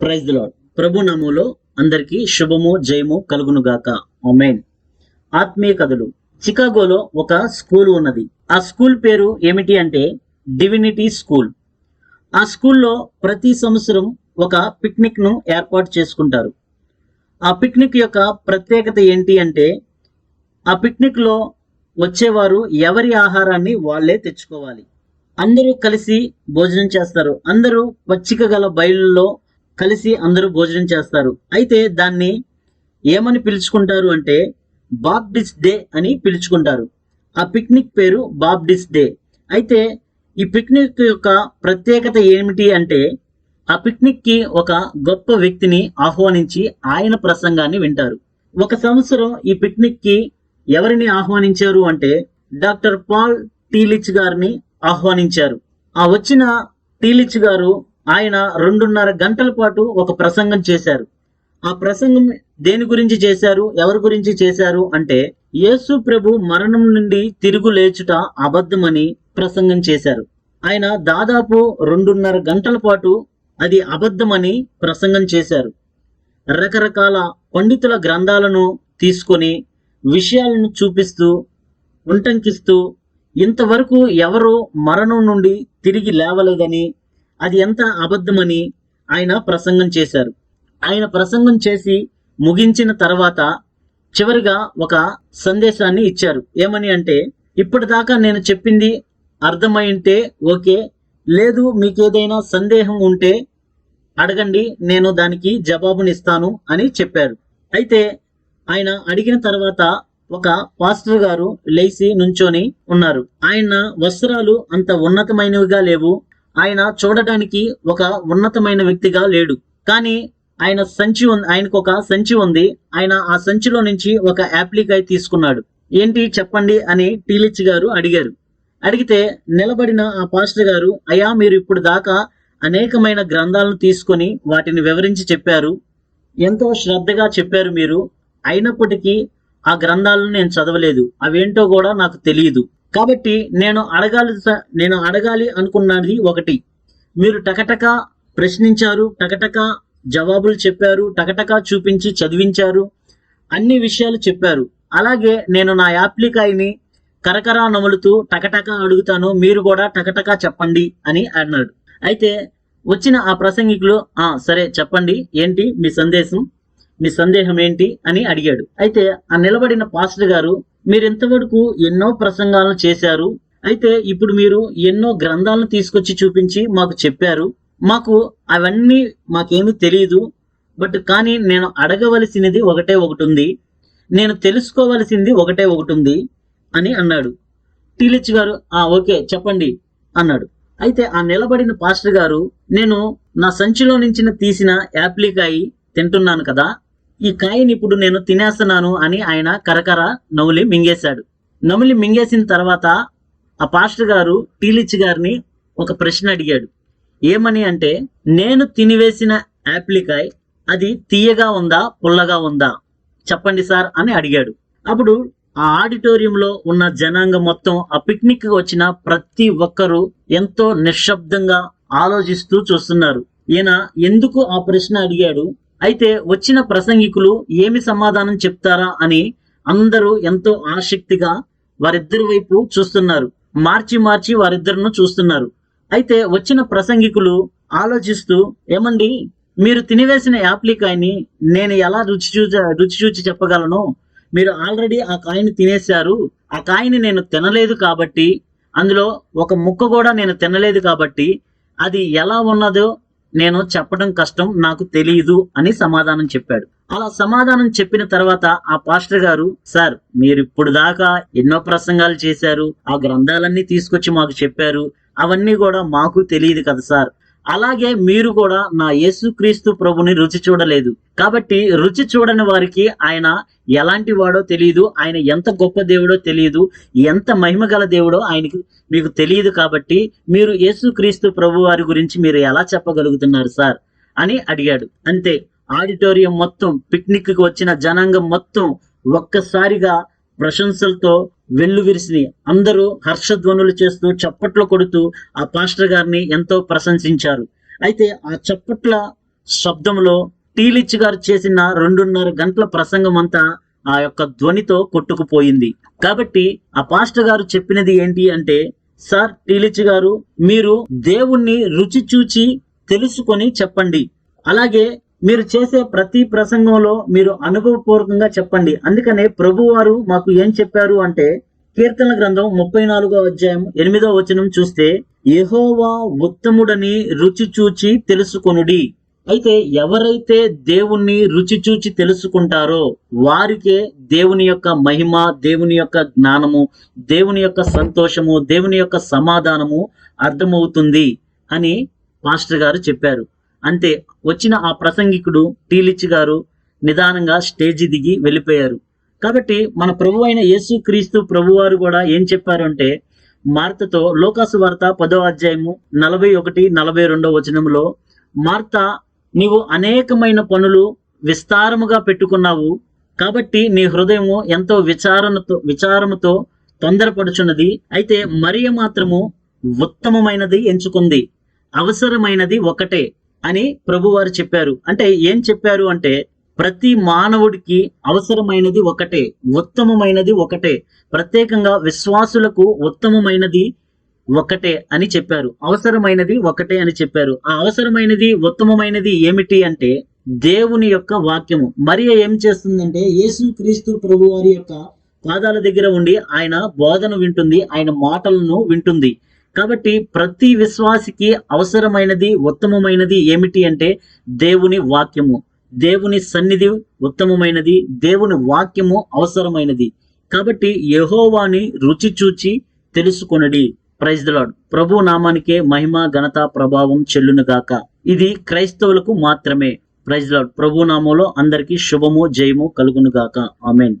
Praise lord ప్రభు నామములో అందరికీ శుభము జయము కలుగును గాక ఆత్మీయ కథలు. చికాగోలో ఒక స్కూల్ ఉన్నది. ఆ స్కూల్ పేరు ఏమిటి అంటే డివినిటీ స్కూల్. ఆ స్కూల్లో ప్రతి సంవత్సరం ఒక పిక్నిక్ను ఏర్పాటు చేసుకుంటారు. ఆ పిక్నిక్ యొక్క ప్రత్యేకత ఏంటి అంటే ఆ పిక్నిక్లో వచ్చేవారు ఎవరి ఆహారాన్ని వాళ్ళే తెచ్చుకోవాలి. అందరూ కలిసి భోజనం చేస్తారు. అందరూ పచ్చిక గల బయలులో కలిసి అందరూ భోజనం చేస్తారు. అయితే దాన్ని ఏమని పిలుచుకుంటారు అంటే బాప్టిస్ డే అని పిలుచుకుంటారు. ఆ పిక్నిక్ పేరు బాప్టిస్ డే. అయితే ఈ పిక్నిక్ యొక్క ప్రత్యేకత ఏమిటి అంటే ఆ పిక్నిక్కి ఒక గొప్ప వ్యక్తిని ఆహ్వానించి ఆయన ప్రసంగాన్ని వింటారు. ఒక సంవత్సరం ఈ పిక్నిక్కి ఎవరిని ఆహ్వానించారు అంటే డాక్టర్ పాల్ టీలిచ్ గారిని ఆహ్వానించారు. ఆ వచ్చిన టీలిచ్ గారు ఆయన రెండున్నర గంటల పాటు ఒక ప్రసంగం చేశారు. ఆ ప్రసంగం దేని గురించి చేశారు? ఎవరి గురించి చేశారు? అంటే యేసు ప్రభు మరణం నుండి తిరుగు లేచుట అబద్ధమని ప్రసంగం చేశారు. ఆయన దాదాపు రెండున్నర గంటల పాటు అది అబద్ధమని ప్రసంగం చేశారు. రకరకాల పండితుల గ్రంథాలను తీసుకొని విషయాలను చూపిస్తూ ఉంటంకిస్తూ ఇంతవరకు ఎవరు మరణం నుండి తిరిగి లేవలేదని అది ఎంత అబద్ధమని ఆయన ప్రసంగం చేశారు. ఆయన ప్రసంగం చేసి ముగించిన తర్వాత చివరిగా ఒక సందేశాన్ని ఇచ్చారు. ఏమని అంటే ఇప్పటిదాకా నేను చెప్పింది అర్థమైంటే ఓకే లేదు మీకు ఏదైనా సందేహం ఉంటే అడగండి నేను దానికి జవాబునిస్తాను అని చెప్పారు. అయితే ఆయన అడిగిన తర్వాత ఒక పాస్టర్ గారు లేచి నుంచొని ఉన్నారు. ఆయన వస్త్రాలు అంత ఉన్నతమైనవిగా లేవు ఆయన చూడటానికి ఒక ఉన్నతమైన వ్యక్తిగా లేడు. కానీ ఆయన సంచి ఉంది ఆయనకు ఒక సంచి ఉంది. ఆయన ఆ సంచిలో నుంచి ఒక యాప్లికాయ్ తీసుకున్నాడు. ఏంటి చెప్పండి అని టీలిచ్ గారు అడిగారు. అడిగితే నిలబడిన ఆ పాస్టర్ గారు అయా మీరు ఇప్పుడు దాకా అనేకమైన గ్రంథాలను తీసుకొని వాటిని వివరించి చెప్పారు. ఎంతో శ్రద్ధగా చెప్పారు మీరు. అయినప్పటికీ ఆ గ్రంథాలను నేను చదవలేదు. అవేంటో కూడా నాకు తెలియదు. కాబట్టి నేను అడగాలి నేను అడగాలి అనుకున్నది ఒకటి. మీరు టకటక ప్రశ్నించారు టకటక జవాబులు చెప్పారు టకటక చూపించి చదివించారు అన్ని విషయాలు చెప్పారు. అలాగే నేను నా యాప్లికాయని కరకరా నములుతూ టకటక అడుగుతాను మీరు కూడా టకటక చెప్పండి అని అన్నాడు. అయితే వచ్చిన ఆ ప్రసంగికులు ఆ సరే చెప్పండి. ఏంటి మీ సందేశం? మీ సందేహం ఏంటి అని అడిగాడు. అయితే ఆ నిలబడిన పాస్టర్ గారు మీరు ఇంతవరకు ఎన్నో ప్రసంగాలను చేశారు? అయితే ఇప్పుడు మీరు ఎన్నో గ్రంథాలను తీసుకొచ్చి చూపించి మాకు చెప్పారు. మాకు అవన్నీ మాకేమీ తెలియదు బట్ కానీ నేను అడగవలసినది ఒకటే ఒకటి ఉంది నేను తెలుసుకోవలసింది ఒకటే ఒకటి ఉంది అని అన్నాడు. టీలిచ్ గారు ఆ ఓకే చెప్పండి అన్నాడు. అయితే ఆ నిలబడిన పాస్టర్ గారు నేను నా సంచిలో నుంచి తీసిన యాప్లికాయి తింటున్నాను కదా ఈ కాయని ఇప్పుడు నేను తినేస్తున్నాను అని ఆయన కరకర నవ్వులి మింగేశాడు. నవ్వులి మింగేసిన తర్వాత ఆ పాస్టర్ గారు టీలిచ్ గారిని ఒక ప్రశ్న అడిగాడు. ఏమని అంటే నేను తినివేసిన యాప్లికాయ్ అది తీయగా ఉందా పుల్లగా ఉందా? చెప్పండి సార్ అని అడిగాడు. అప్పుడు ఆ ఆడిటోరియంలో ఉన్న జనాంగం మొత్తం ఆ పిక్నిక్ వచ్చిన ప్రతి ఒక్కరూ ఎంతో నిశ్శబ్దంగా ఆలోచిస్తూ చూస్తున్నారు. ఈయన ఎందుకు ఆ ప్రశ్న అడిగాడు? అయితే వచ్చిన ప్రసంగికులు ఏమి సమాధానం చెప్తారా అని అందరూ ఎంతో ఆసక్తిగా వారిద్దరి వైపు చూస్తున్నారు. మార్చి మార్చి వారిద్దరును చూస్తున్నారు. అయితే వచ్చిన ప్రసంగికులు ఆలోచిస్తూ ఏమండి మీరు తినివేసిన యాప్లికాయని నేను ఎలా రుచి చూచి రుచి చూచి చెప్పగలను? మీరు ఆల్రెడీ ఆ కాయని తినేశారు. ఆ కాయని నేను తినలేదు కాబట్టి అందులో ఒక ముక్క కూడా నేను తినలేదు కాబట్టి అది ఎలా ఉన్నదో నేను చెప్పడం కష్టం నాకు తెలియదు అని సమాధానం చెప్పాడు. అలా సమాధానం చెప్పిన తర్వాత ఆ పాస్టర్ గారు సార్ మీరు ఇప్పుడు దాకా ఎన్నో ప్రసంగాలు చేశారు ఆ గ్రంథాలన్నీ తీసుకొచ్చి మాకు చెప్పారు అవన్నీ కూడా మాకు తెలియదు కదా సార్. అలాగే మీరు కూడా నా యేసుక్రీస్తు ప్రభుని రుచి చూడలేదు. కాబట్టి రుచి చూడని వారికి ఆయన ఎలాంటి వాడో తెలియదు ఆయన ఎంత గొప్ప దేవుడో తెలియదు ఎంత మహిమ గల దేవుడో ఆయనకి మీకు తెలియదు కాబట్టి మీరు యేసుక్రీస్తు ప్రభు వారి గురించి మీరు ఎలా చెప్పగలుగుతున్నారు సార్ అని అడిగాడు. అంతే ఆడిటోరియం మొత్తం పిక్నిక్కి వచ్చిన జనాంగం మొత్తం ఒక్కసారిగా ప్రశంసలతో వెల్లువిరిసి అందరూ హర్షధ్వనులు చేస్తూ చప్పట్లు కొడుతూ ఆ పాస్టర్ గారిని ఎంతో ప్రశంసించారు. అయితే ఆ చప్పట్ల శబ్దంలో టీలిచ్ గారు చేసిన రెండున్నర గంటల ప్రసంగం అంతా ఆ యొక్క ధ్వనితో కొట్టుకుపోయింది. కాబట్టి ఆ పాస్టర్ గారు చెప్పినది ఏంటి అంటే సార్ టీలిచ్ గారు మీరు దేవుణ్ణి రుచి చూచి తెలుసుకొని చెప్పండి. అలాగే మీరు చేసే ప్రతి ప్రసంగంలో మీరు అనుభవపూర్వకంగా చెప్పండి. అందుకనే ప్రభువారు మాకు ఏం చెప్పారు అంటే కీర్తన గ్రంథం ముప్పై నాలుగో అధ్యాయం ఎనిమిదో వచనం చూస్తే యహోవా ఉత్తముడని రుచి చూచి తెలుసుకొనుడి. అయితే ఎవరైతే దేవుణ్ణి రుచి చూచి తెలుసుకుంటారో వారికే దేవుని యొక్క మహిమ దేవుని యొక్క జ్ఞానము దేవుని యొక్క సంతోషము దేవుని యొక్క సమాధానము అర్థమవుతుంది అని మాస్టర్ గారు చెప్పారు. అంతే వచ్చిన ఆ ప్రసంగికుడు టీలిచ్ గారు నిదానంగా స్టేజి దిగి వెళ్ళిపోయారు. కాబట్టి మన ప్రభు అయిన యేసు క్రీస్తు ప్రభువారు కూడా ఏం చెప్పారు అంటే మార్తతో లోకాసు వార్త పదో అధ్యాయము నలభై ఒకటి నలభై రెండో వచనంలో మార్త నీవు అనేకమైన పనులు విస్తారముగా పెట్టుకున్నావు కాబట్టి నీ హృదయము ఎంతో విచారణతో విచారముతో తొందరపడుచున్నది అయితే మరియ మాత్రము ఉత్తమమైనది ఎంచుకుంది అవసరమైనది ఒకటే. అని ప్రభువారు చెప్పారు. అంటే ఏం చెప్పారు అంటే ప్రతి మానవుడికి అవసరమైనది ఒకటే ఉత్తమమైనది ఒకటే ప్రత్యేకంగా విశ్వాసులకు ఉత్తమమైనది ఒకటే అని చెప్పారు. అవసరమైనది ఒకటే అని చెప్పారు. ఆ అవసరమైనది ఉత్తమమైనది ఏమిటి అంటే దేవుని యొక్క వాక్యము. మరియ ఏం చేస్తుందంటే యేసు క్రీస్తు ప్రభు వారి యొక్క పాదాల దగ్గర ఉండి ఆయన బోధన వింటుంది ఆయన మాటలను వింటుంది. కాబట్టి ప్రతి విశ్వాసికి అవసరమైనది ఉత్తమమైనది ఏమిటి అంటే దేవుని వాక్యము. దేవుని సన్నిధి ఉత్తమమైనది దేవుని వాక్యము అవసరమైనది. కాబట్టి యహోవాని రుచి చూచి తెలుసుకొనడి. ప్రైజ్ ద ప్రభు నామానికే మహిమ ఘనత ప్రభావం చెల్లును గాక ఇది క్రైస్తవులకు మాత్రమే. ప్రైజ్ లాడ్ ప్రభు నామంలో అందరికీ శుభము జయము కలుగును గాక ఆమెన్